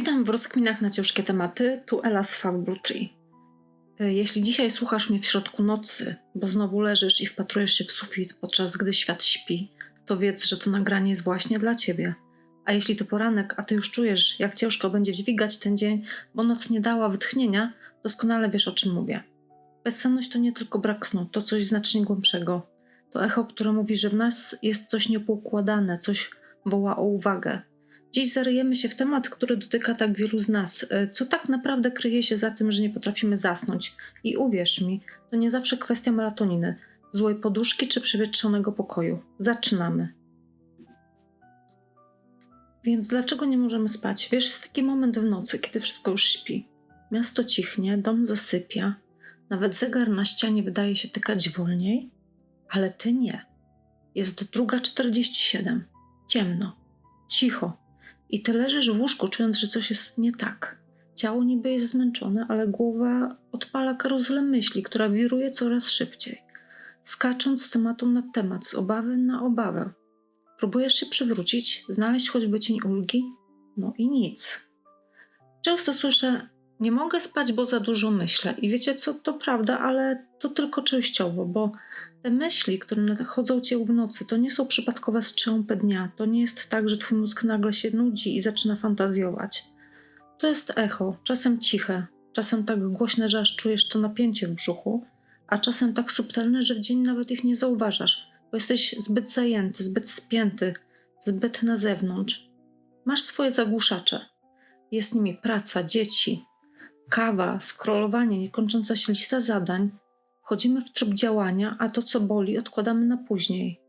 Witam w rozkminach na ciężkie tematy. Tu Ela z Fable Tree. E, Jeśli dzisiaj słuchasz mnie w środku nocy, bo znowu leżysz i wpatrujesz się w sufit, podczas gdy świat śpi, to wiedz, że to nagranie jest właśnie dla ciebie. A jeśli to poranek, a ty już czujesz, jak ciężko będzie dźwigać ten dzień, bo noc nie dała wytchnienia, doskonale wiesz o czym mówię. Bezsenność to nie tylko brak snu, to coś znacznie głębszego. To echo, które mówi, że w nas jest coś niepoukładane, coś woła o uwagę. Dziś zaryjemy się w temat, który dotyka tak wielu z nas. E, Co tak naprawdę kryje się za tym, że nie potrafimy zasnąć? I uwierz mi, to nie zawsze kwestia melatoniny, złej poduszki czy przewietrzonego pokoju. Zaczynamy. Więc dlaczego nie możemy spać? Wiesz, jest taki moment w nocy, kiedy wszystko już śpi. Miasto cichnie, dom zasypia, nawet zegar na ścianie wydaje się tykać wolniej, ale ty nie. Jest druga 47. Ciemno. Cicho. I ty leżysz w łóżku, czując, że coś jest nie tak. Ciało niby jest zmęczone, ale głowa odpala karuzelę myśli, która wiruje coraz szybciej. Skacząc z tematu na temat, z obawy na obawę. Próbujesz się przywrócić, znaleźć choćby cień ulgi? No i nic. Często słyszę, nie mogę spać, bo za dużo myślę. I wiecie co, to prawda, ale to tylko częściowo, bo te myśli, które nachodzą cię w nocy, to nie są przypadkowe strzępy dnia. To nie jest tak, że twój mózg nagle się nudzi i zaczyna fantazjować. To jest echo, czasem ciche, czasem tak głośne, że aż czujesz to napięcie w brzuchu, a czasem tak subtelne, że w dzień nawet ich nie zauważasz, bo jesteś zbyt zajęty, zbyt spięty, zbyt na zewnątrz. Masz swoje zagłuszacze. Jest nimi praca, dzieci, kawa, scrollowanie, niekończąca się lista zadań. Wchodzimy w tryb działania, a to, co boli, odkładamy na później.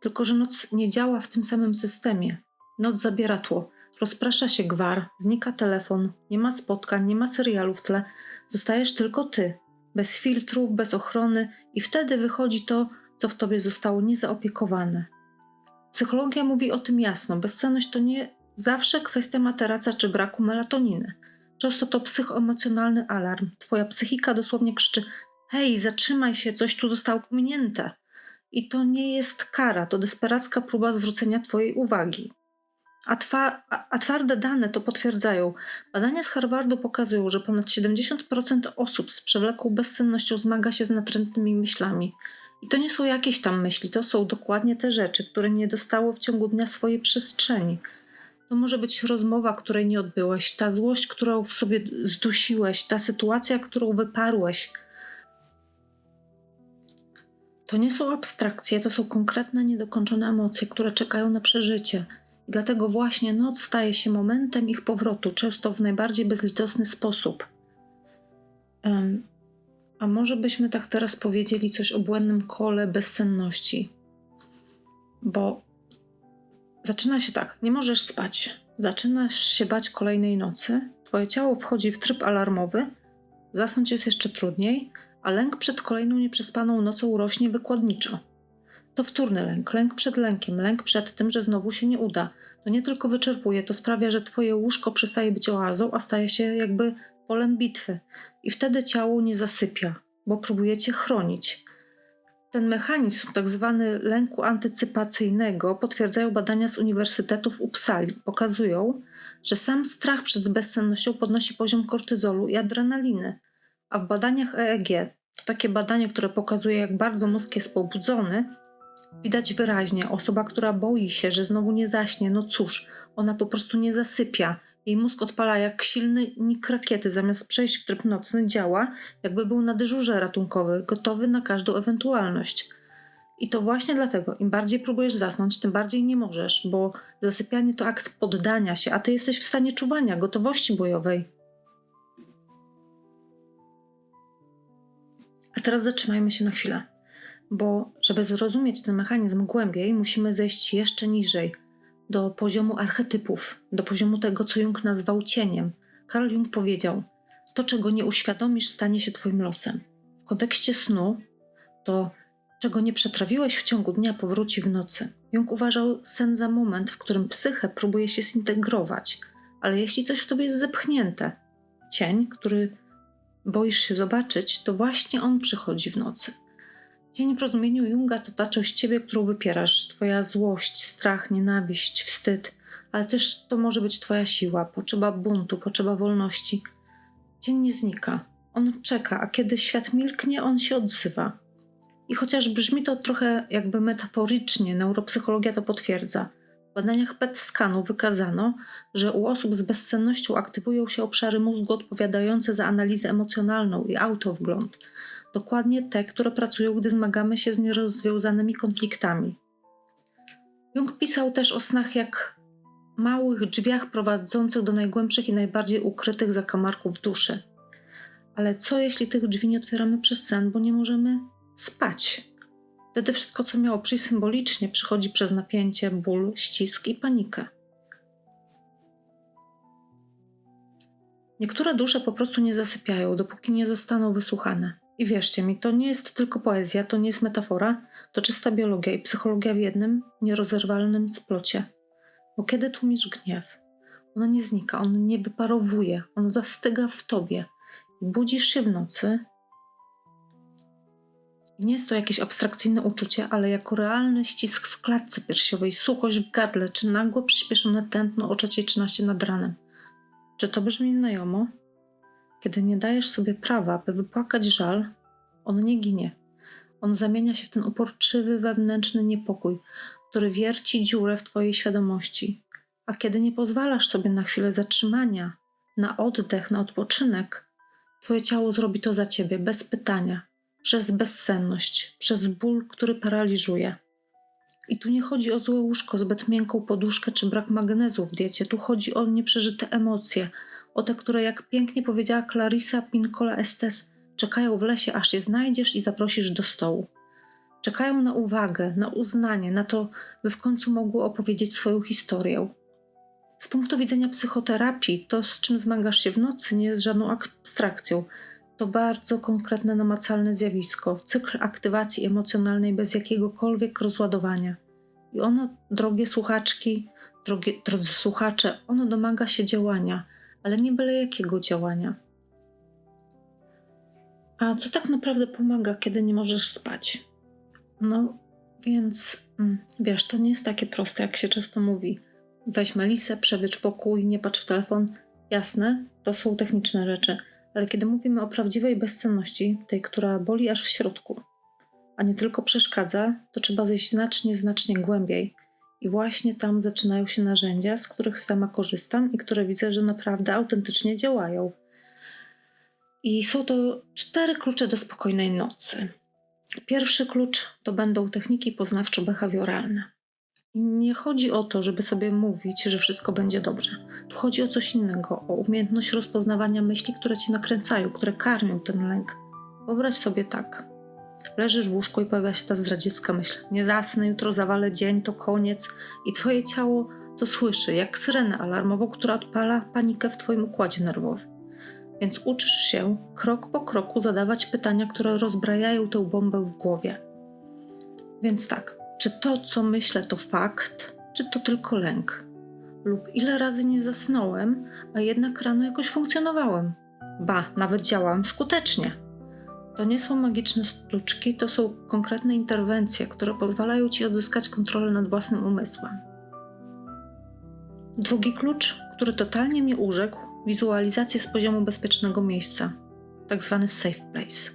Tylko, że noc nie działa w tym samym systemie. Noc zabiera tło, rozprasza się gwar, znika telefon, nie ma spotkań, nie ma serialu w tle, zostajesz tylko ty, bez filtrów, bez ochrony, i wtedy wychodzi to, co w tobie zostało niezaopiekowane. Psychologia mówi o tym jasno: bezsenność to nie zawsze kwestia materaca czy braku melatoniny. Często to psychoemocjonalny alarm. Twoja psychika dosłownie krzyczy: Hej, zatrzymaj się, coś tu zostało pominięte. I to nie jest kara, to desperacka próba zwrócenia Twojej uwagi. A, twa, a, twarde dane to potwierdzają. Badania z Harvardu pokazują, że ponad 70% osób z przewlekłą bezsennością zmaga się z natrętnymi myślami. I to nie są jakieś tam myśli, to są dokładnie te rzeczy, które nie dostało w ciągu dnia swojej przestrzeni. To może być rozmowa, której nie odbyłeś, ta złość, którą w sobie zdusiłeś, ta sytuacja, którą wyparłeś. To nie są abstrakcje, to są konkretne, niedokończone emocje, które czekają na przeżycie. I dlatego właśnie noc staje się momentem ich powrotu, często w najbardziej bezlitosny sposób. Em, a może byśmy tak teraz powiedzieli coś o błędnym kole bezsenności? Bo zaczyna się tak, nie możesz spać. Zaczynasz się bać kolejnej nocy, twoje ciało wchodzi w tryb alarmowy, zasnąć jest jeszcze trudniej, a lęk przed kolejną nieprzespaną nocą rośnie wykładniczo. To wtórny lęk, lęk przed lękiem, lęk przed tym, że znowu się nie uda. To nie tylko wyczerpuje, to sprawia, że twoje łóżko przestaje być oazą, a staje się jakby polem bitwy. I wtedy ciało nie zasypia, bo próbuje cię chronić. Ten mechanizm tak zwany lęku antycypacyjnego potwierdzają badania z Uniwersytetu w Uppsali. Pokazują, że sam strach przed bezsennością podnosi poziom kortyzolu i adrenaliny. A w badaniach EEG, to takie badanie, które pokazuje, jak bardzo mózg jest pobudzony, widać wyraźnie, osoba, która boi się, że znowu nie zaśnie, no cóż, ona po prostu nie zasypia. Jej mózg odpala jak silny nik rakiety, zamiast przejść w tryb nocny, działa, jakby był na dyżurze ratunkowym, gotowy na każdą ewentualność. I to właśnie dlatego, im bardziej próbujesz zasnąć, tym bardziej nie możesz, bo zasypianie to akt poddania się, a ty jesteś w stanie czuwania, gotowości bojowej. A teraz zatrzymajmy się na chwilę, bo żeby zrozumieć ten mechanizm głębiej, musimy zejść jeszcze niżej, do poziomu archetypów, do poziomu tego, co Jung nazwał cieniem. Karl Jung powiedział: To, czego nie uświadomisz, stanie się Twoim losem. W kontekście snu, to, czego nie przetrawiłeś w ciągu dnia, powróci w nocy. Jung uważał sen za moment, w którym psychę próbuje się zintegrować, ale jeśli coś w tobie jest zepchnięte, cień, który boisz się zobaczyć, to właśnie on przychodzi w nocy. Cień w rozumieniu Junga to ta część ciebie, którą wypierasz. Twoja złość, strach, nienawiść, wstyd. ale też to może być Twoja siła, potrzeba buntu, potrzeba wolności. Dzień nie znika. On czeka, a kiedy świat milknie, on się odzywa. I chociaż brzmi to trochę jakby metaforycznie, neuropsychologia to potwierdza. W badaniach PET skanu wykazano, że u osób z bezsennością aktywują się obszary mózgu odpowiadające za analizę emocjonalną i autowgląd. Dokładnie te, które pracują, gdy zmagamy się z nierozwiązanymi konfliktami. Jung pisał też o snach jak małych drzwiach prowadzących do najgłębszych i najbardziej ukrytych zakamarków duszy. Ale co jeśli tych drzwi nie otwieramy przez sen, bo nie możemy spać? Wtedy wszystko, co miało przyjść symbolicznie, przychodzi przez napięcie, ból, ścisk i panikę. Niektóre dusze po prostu nie zasypiają, dopóki nie zostaną wysłuchane. I wierzcie mi, to nie jest tylko poezja, to nie jest metafora, to czysta biologia i psychologia w jednym, nierozerwalnym splocie. Bo kiedy tłumisz gniew, on nie znika, on nie wyparowuje, on zastyga w tobie. I budzisz się w nocy. I nie jest to jakieś abstrakcyjne uczucie, ale jako realny ścisk w klatce piersiowej, suchość w gardle, czy nagłe przyspieszone tętno o 3.13 nad ranem. Czy to brzmi znajomo? Kiedy nie dajesz sobie prawa, by wypłakać żal, on nie ginie. On zamienia się w ten uporczywy wewnętrzny niepokój, który wierci dziurę w twojej świadomości. A kiedy nie pozwalasz sobie na chwilę zatrzymania, na oddech, na odpoczynek, twoje ciało zrobi to za ciebie, bez pytania, przez bezsenność, przez ból, który paraliżuje. I tu nie chodzi o złe łóżko, zbyt miękką poduszkę czy brak magnezu w diecie. Tu chodzi o nieprzeżyte emocje, o te, które, jak pięknie powiedziała Clarissa Pincola Estes, czekają w lesie, aż je znajdziesz i zaprosisz do stołu. Czekają na uwagę, na uznanie, na to, by w końcu mogły opowiedzieć swoją historię. Z punktu widzenia psychoterapii, to z czym zmagasz się w nocy, nie jest żadną abstrakcją. To bardzo konkretne, namacalne zjawisko, cykl aktywacji emocjonalnej bez jakiegokolwiek rozładowania. I ono, drogie słuchaczki, drogie, drodzy słuchacze, ono domaga się działania, ale nie byle jakiego działania. A co tak naprawdę pomaga, kiedy nie możesz spać? No, więc mm, wiesz, to nie jest takie proste, jak się często mówi. Weź melisę, przewiecz pokój, nie patrz w telefon. Jasne, to są techniczne rzeczy, ale kiedy mówimy o prawdziwej bezsenności, tej, która boli aż w środku, a nie tylko przeszkadza, to trzeba zejść znacznie, znacznie głębiej. I właśnie tam zaczynają się narzędzia, z których sama korzystam i które widzę, że naprawdę autentycznie działają. I są to cztery klucze do spokojnej nocy. Pierwszy klucz to będą techniki poznawczo-behawioralne. Nie chodzi o to, żeby sobie mówić, że wszystko będzie dobrze. Tu chodzi o coś innego, o umiejętność rozpoznawania myśli, które ci nakręcają, które karmią ten lęk. Wyobraź sobie tak. Leżysz w łóżku i pojawia się ta zdradziecka myśl. Nie zasnę, jutro zawalę dzień, to koniec. I twoje ciało to słyszy, jak syrenę alarmową, która odpala panikę w twoim układzie nerwowym. Więc uczysz się krok po kroku zadawać pytania, które rozbrajają tę bombę w głowie. Więc tak, czy to, co myślę, to fakt, czy to tylko lęk? Lub ile razy nie zasnąłem, a jednak rano jakoś funkcjonowałem? Ba, nawet działałem skutecznie. To nie są magiczne sztuczki, to są konkretne interwencje, które pozwalają ci odzyskać kontrolę nad własnym umysłem. Drugi klucz, który totalnie mnie urzekł, wizualizację z poziomu bezpiecznego miejsca, tak zwany safe place.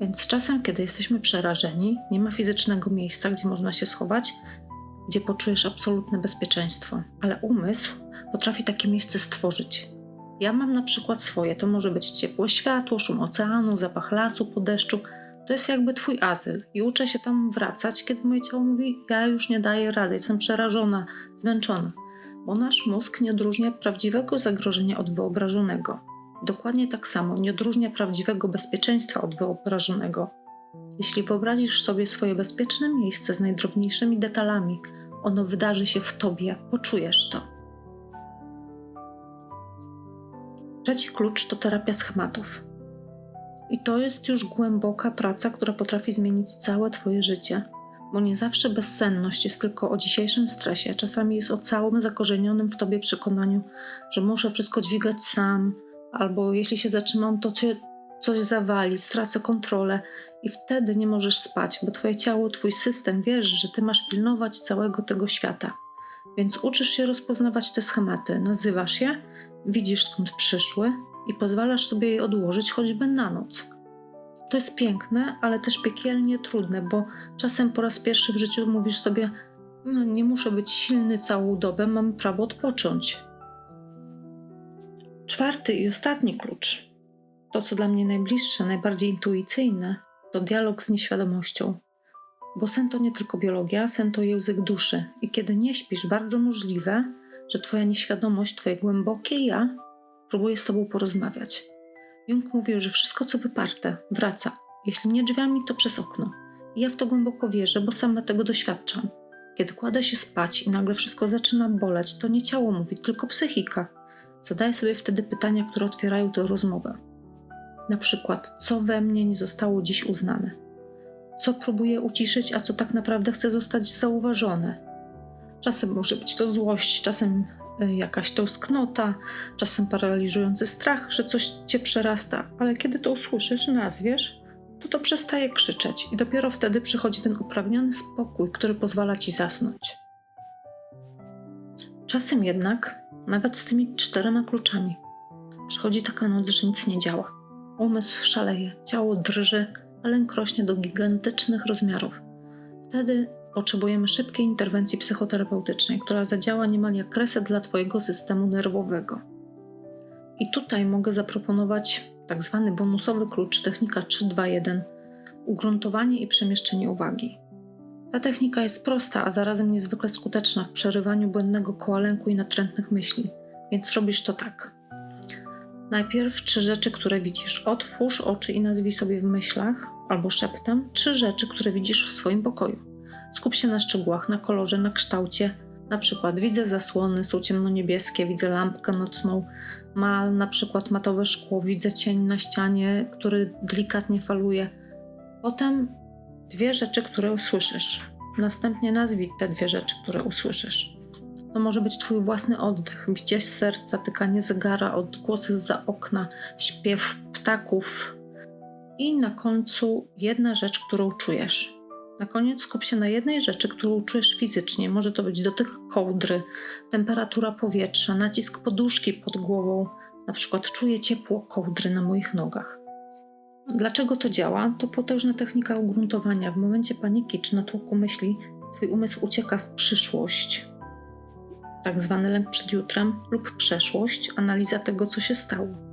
Więc czasem, kiedy jesteśmy przerażeni, nie ma fizycznego miejsca, gdzie można się schować, gdzie poczujesz absolutne bezpieczeństwo, ale umysł potrafi takie miejsce stworzyć. Ja mam na przykład swoje, to może być ciepłe światło, szum oceanu, zapach lasu po deszczu. To jest jakby twój azyl i uczę się tam wracać, kiedy moje ciało mówi: Ja już nie daję rady, jestem przerażona, zmęczona bo nasz mózg nie odróżnia prawdziwego zagrożenia od wyobrażonego. Dokładnie tak samo nie odróżnia prawdziwego bezpieczeństwa od wyobrażonego. Jeśli wyobrazisz sobie swoje bezpieczne miejsce z najdrobniejszymi detalami, ono wydarzy się w tobie, poczujesz to. Trzeci klucz to terapia schematów. I to jest już głęboka praca, która potrafi zmienić całe Twoje życie bo nie zawsze bezsenność jest tylko o dzisiejszym stresie, czasami jest o całym zakorzenionym w tobie przekonaniu, że muszę wszystko dźwigać sam, albo jeśli się zatrzymam, to cię coś zawali, stracę kontrolę i wtedy nie możesz spać, bo twoje ciało, twój system wiesz, że ty masz pilnować całego tego świata. Więc uczysz się rozpoznawać te schematy, nazywasz je, widzisz skąd przyszły i pozwalasz sobie je odłożyć choćby na noc. To jest piękne, ale też piekielnie trudne, bo czasem po raz pierwszy w życiu mówisz sobie: No, nie muszę być silny całą dobę, mam prawo odpocząć. Czwarty i ostatni klucz, to co dla mnie najbliższe, najbardziej intuicyjne, to dialog z nieświadomością. Bo sen to nie tylko biologia, sen to język duszy. I kiedy nie śpisz, bardzo możliwe, że Twoja nieświadomość, Twoje głębokie ja próbuje z Tobą porozmawiać. Jung mówił, że wszystko, co wyparte, wraca. Jeśli nie drzwiami, to przez okno. I ja w to głęboko wierzę, bo sama tego doświadczam. Kiedy kładę się spać i nagle wszystko zaczyna boleć, to nie ciało mówi, tylko psychika. Zadaję sobie wtedy pytania, które otwierają tę rozmowę. Na przykład, co we mnie nie zostało dziś uznane? Co próbuję uciszyć, a co tak naprawdę chce zostać zauważone? Czasem może być to złość, czasem y, jakaś tęsknota, czasem paraliżujący strach, że coś cię przerasta, ale kiedy to usłyszysz, nazwiesz, to to przestaje krzyczeć i dopiero wtedy przychodzi ten uprawniony spokój, który pozwala ci zasnąć. Czasem jednak, nawet z tymi czterema kluczami, przychodzi taka noc, że nic nie działa. Umysł szaleje, ciało drży, a lęk rośnie do gigantycznych rozmiarów. Wtedy potrzebujemy szybkiej interwencji psychoterapeutycznej, która zadziała niemal jak reset dla Twojego systemu nerwowego. I tutaj mogę zaproponować tak zwany bonusowy klucz, technika 321 ugruntowanie i przemieszczenie uwagi. Ta technika jest prosta, a zarazem niezwykle skuteczna w przerywaniu błędnego koła lęku i natrętnych myśli, więc robisz to tak. Najpierw trzy rzeczy, które widzisz. Otwórz oczy i nazwij sobie w myślach albo szeptem trzy rzeczy, które widzisz w swoim pokoju. Skup się na szczegółach, na kolorze, na kształcie. Na przykład widzę zasłony, są ciemnoniebieskie, widzę lampkę nocną, ma na przykład matowe szkło, widzę cień na ścianie, który delikatnie faluje. Potem dwie rzeczy, które usłyszysz. Następnie nazwij te dwie rzeczy, które usłyszysz. To może być Twój własny oddech, bicie serca, tykanie zegara, odgłosy za okna, śpiew ptaków. I na końcu jedna rzecz, którą czujesz. Na koniec skup się na jednej rzeczy, którą czujesz fizycznie. Może to być dotyk kołdry, temperatura powietrza, nacisk poduszki pod głową. Na przykład czuję ciepło kołdry na moich nogach. Dlaczego to działa? To potężna technika ugruntowania. W momencie paniki czy natłoku myśli, twój umysł ucieka w przyszłość, tak zwany lęk przed jutrem, lub przeszłość, analiza tego, co się stało.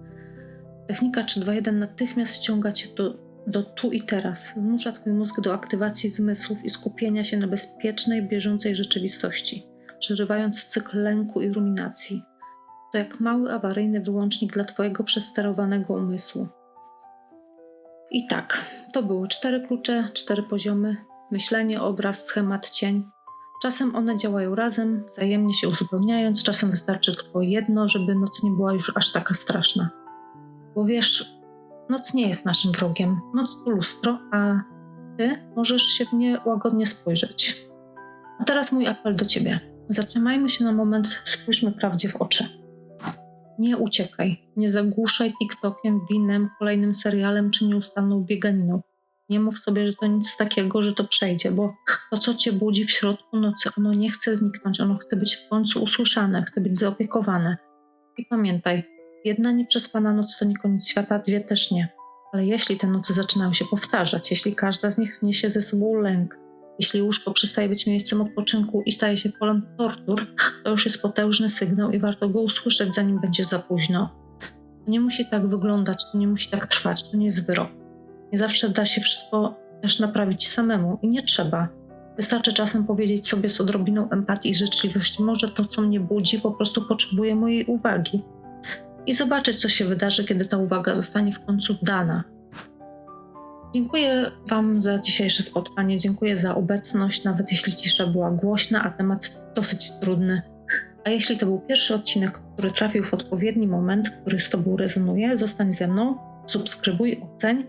Technika 321 natychmiast ściąga cię do, do tu i teraz, zmusza twój mózg do aktywacji zmysłów i skupienia się na bezpiecznej, bieżącej rzeczywistości, przerywając cykl lęku i ruminacji. To jak mały awaryjny wyłącznik dla twojego przesterowanego umysłu. I tak, to były cztery klucze, cztery poziomy: myślenie, obraz, schemat, cień. Czasem one działają razem, wzajemnie się uzupełniając, czasem wystarczy tylko jedno, żeby noc nie była już aż taka straszna. Bo wiesz, noc nie jest naszym wrogiem. Noc to lustro, a ty możesz się w nie łagodnie spojrzeć. A teraz mój apel do ciebie. Zatrzymajmy się na moment, spójrzmy prawdzie w oczy. Nie uciekaj, nie zagłuszaj TikTokiem, winem, kolejnym serialem czy nieustanną bieganiną. Nie mów sobie, że to nic takiego, że to przejdzie, bo to, co cię budzi w środku nocy, ono nie chce zniknąć, ono chce być w końcu usłyszane, chce być zaopiekowane. I pamiętaj, jedna nieprzespana noc to nie koniec świata, dwie też nie. Ale jeśli te noce zaczynają się powtarzać, jeśli każda z nich niesie ze sobą lęk, jeśli łóżko przestaje być miejscem odpoczynku i staje się polem tortur, to już jest potężny sygnał i warto go usłyszeć, zanim będzie za późno. To nie musi tak wyglądać, to nie musi tak trwać, to nie jest wyrok. Nie zawsze da się wszystko też naprawić samemu i nie trzeba. Wystarczy czasem powiedzieć sobie z odrobiną empatii i życzliwości, może to, co mnie budzi, po prostu potrzebuje mojej uwagi. I zobaczyć, co się wydarzy, kiedy ta uwaga zostanie w końcu dana. Dziękuję Wam za dzisiejsze spotkanie. Dziękuję za obecność, nawet jeśli cisza była głośna, a temat dosyć trudny. A jeśli to był pierwszy odcinek, który trafił w odpowiedni moment, który z Tobą rezonuje, zostań ze mną, subskrybuj, oceń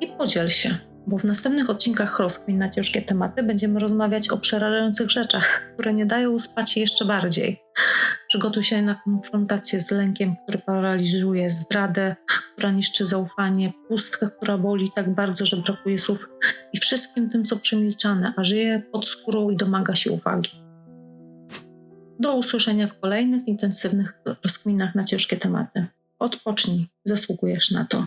i podziel się, bo w następnych odcinkach rozkmin na ciężkie tematy będziemy rozmawiać o przerażających rzeczach, które nie dają spać jeszcze bardziej. Przygotuj się na konfrontację z lękiem, który paraliżuje, zdradę, która niszczy zaufanie, pustkę, która boli tak bardzo, że brakuje słów i wszystkim tym, co przemilczane, a żyje pod skórą i domaga się uwagi. Do usłyszenia w kolejnych intensywnych rozkminach na ciężkie tematy. Odpocznij, zasługujesz na to.